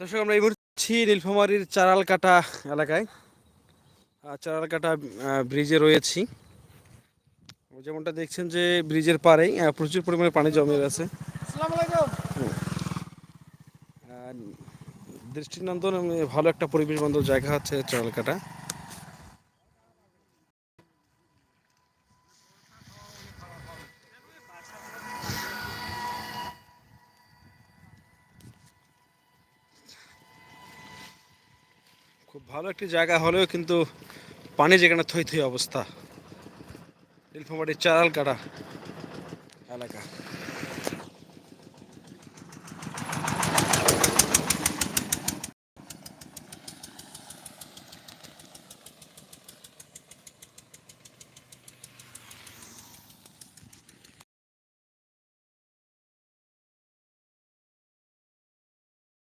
দর্শক আমরা এই মুহূর্তে নীলফামারির চারালকাটা এলাকায়। চারাল চারালকাটা ব্রিজে রয়েছি। যেমনটা দেখছেন যে ব্রিজের পাড়েই প্রচুর পরিমাণে পানি জমে গেছে। দৃষ্টিনন্দন ভালো একটা পরিবেশ বান্ধব জায়গা হচ্ছে চারালকাটা। খুব ভালো একটি জায়গা হলেও কিন্তু পানি যেখানে থই থই অবস্থা। নীলফামাটির চাল চারালকাটা এলাকা।